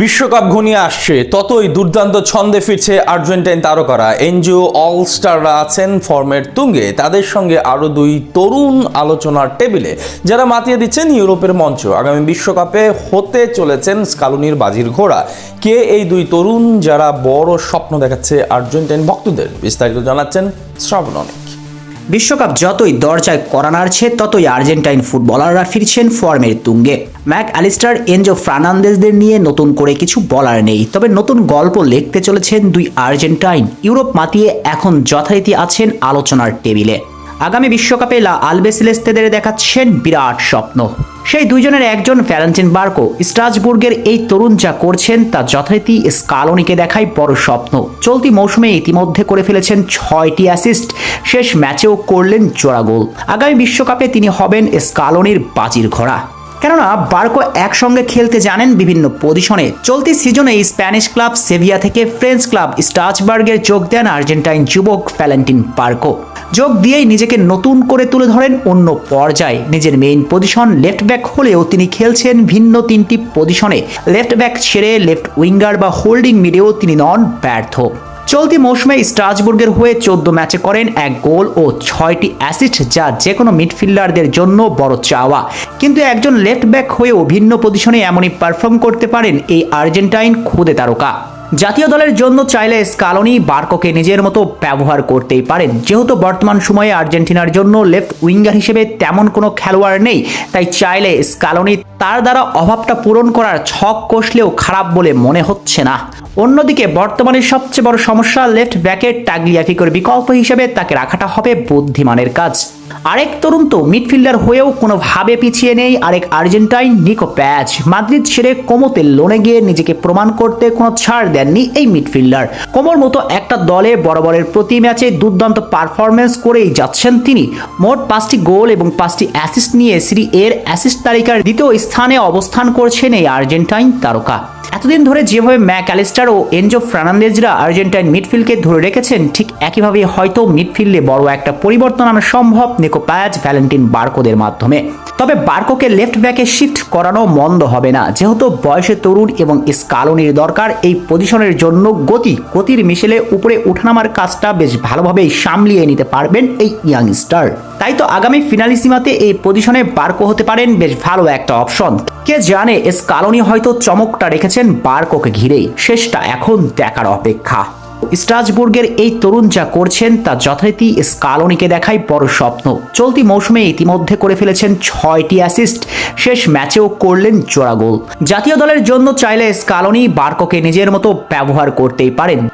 বিশ্বকাপ ঘনিয়ে আসছে। ততই দুর্দান্ত ছন্দে ফিরছে আর্জেন্টাইন তারকারা। এনজিও অল স্টাররা আছেন ফর্মের তুঙ্গে। তাদের সঙ্গে আরও দুই তরুণ আলোচনার টেবিলে যারা মাতিয়ে দিচ্ছেন ইউরোপের মঞ্চ। আগামী বিশ্বকাপে হতে চলেছেন স্কালুনির বাজির ঘোড়া। কে এই দুই তরুণ যারা বড় স্বপ্ন দেখাচ্ছে আর্জেন্টাইন ভক্তদের? বিস্তারিত জানাচ্ছেন শ্রাবণ বিশ্বকাপ যতই দরজায় করা নাড়ছে, ততই আর্জেন্টাইন ফুটবলাররা ফিরছেন ফর্মের তুঙ্গে। ম্যাক অ্যালিস্টার, এনজো ফার্নান্দেজদের নিয়ে নতুন করে কিছু বলার নেই, তবে নতুন গল্প লিখতে চলেছেন দুই আর্জেন্টাইন। ইউরোপ মাতিয়ে এখন যথারীতি আছেন আলোচনার টেবিলে। আগামী বিশ্বকাপে লা আলবেসিলেস্তেদের দেখাচ্ছেন বিরাট স্বপ্ন। সেই দুইজনের একজন ভ্যালেন্টিন বার্কো স্ট্রাসবুর্গের এই তরুণ যা করছেন তা যথারীতি স্কালোনিকে দেখায় বড় স্বপ্ন। চলতি মৌসুমে ইতিমধ্যে করে ফেলেছেন ছয়টি অ্যাসিস্ট। শেষ ম্যাচেও করলেন জোড়া গোল। আগামী বিশ্বকাপে তিনি হবেন স্কালোনির বাজির ঘোড়া। কেননা, বার্কো একসঙ্গে খেলতে জানেন বিভিন্ন পজিশনে। চলতি সিজনে স্প্যানিশ ক্লাব সেভিয়া থেকে ফ্রেঞ্চ ক্লাব স্টাচবার্গের যোগ দেন আর্জেন্টাইন যুবক ভ্যালেন্টিন বার্কো। যোগ দিয়েই নিজেকে নতুন করে তুলে ধরেন অন্য পর্যায়ে। নিজের মেইন পজিশন লেফট ব্যাক হলেও তিনি খেলছেন ভিন্ন তিনটি পজিশনে লেফট ব্যাক ছেড়ে লেফট উইঙ্গার বা হোল্ডিং মিডেও তিনি নন, ব্যর্থ। চলতি মৌসুমে স্ট্রাসবুর্গের হয়ে চোদ্দ ম্যাচে করেন এক গোল ও ছয়টি অ্যাসিস্ট যা যে কোনো মিডফিল্ডারদের জন্য বড় চাওয়া। কিন্তু একজন লেফট ব্যাক হয়েও ভিন্ন পজিশনে এমনই পারফর্ম করতে পারেন এই আর্জেন্টাইন খুদে তারকা। জাতীয় দলের জন্য চাইলে স্কালনি, বার্কোকে নিজের মতো ব্যবহার করতেই পারেন। যেহেতু বর্তমান সময়ে আর্জেন্টিনার জন্য লেফট উইঙ্গার হিসেবে তেমন কোনো খেলোয়াড় নেই, তাই চাইলে স্কালোনি তার দ্বারা অভাবটা পূরণ করার ছক কষলেও খারাপ বলে মনে হচ্ছে না। অন্যদিকে বর্তমানে সবচেয়ে বড় সমস্যা লেফট ব্যাকের টাগলিয়াফিকোর বিকল্প হিসেবে তাকে রাখাটা হবে বুদ্ধিমানের কাজ। আরেক তরুণ তো মিডফিল্ডার হয়েও কোনোভাবে পিছিয়ে নেই। আরেক আর্জেন্টাইন নিকো প্যাচ। মাদ্রিদ ছেড়ে কোমোতে লোনে গিয়ে নিজেকে প্রমাণ করতে কোনো ছাড় দেননি এই মিডফিল্ডার। কোমোর মতো একটা দলে বরাবরের প্রতি ম্যাচে দুর্দান্ত পারফরমেন্স করেই যাচ্ছেন তিনি। মোট পাঁচটি গোল এবং পাঁচটি অ্যাসিস্ট নিয়ে সিরি এর অ্যাসিস্ট তালিকার দ্বিতীয় স্থানে অবস্থান করছেন এই আর্জেন্টাইন তারকা। এতদিন ধরে যেভাবে ম্যাক অ্যালিস্টার ও এনজো ফার্নান্দেজরা আর্জেন্টাইন মিডফিল্ডকে ধরে রেখেছেন, ঠিক একইভাবে হয়তো মিডফিল্ডে বড় একটা পরিবর্তন আনা সম্ভব নিকো প্যাচ ভ্যালেন্টিন বার্কোদের মাধ্যমে। তবে বার্কোকে লেফট ব্যাকে শিফট করানো মন্দ হবে না। যেহেতু বয়সে তরুণ এবং স্কালোনির দরকার, এই পজিশনের জন্য গতি, গতির মিশেলে উপরে উঠানামার কাজটা বেশ ভালোভাবেই সামলিয়ে নিতে পারবেন এই ইয়াং স্টার তাই তো আগামী ফিনালিসিমাতে এই পজিশনে বার্কো হতে পারেন বেশ ভালো একটা অপশন। কে জানে স্কালোনি হয়তো চমকটা রেখেছেন বার্কোকে ঘিরেই। শেষটা এখন দেখার অপেক্ষা। স্ট্রাসবুর্গের এই তরুণ যা করছেন তা যথারীতি স্কালোনিকে দেখায় বড় স্বপ্ন। চলতি মৌসুমে ইতিমধ্যে করে ফেলেছেন ছয়টি অ্যাসিস্ট। শেষ ম্যাচেও করলেন জোড়া গোল। জাতীয় দলের জন্য চাইলে স্কালোনি বার্ককে নিজের মতো ব্যবহার করতেই পারেন।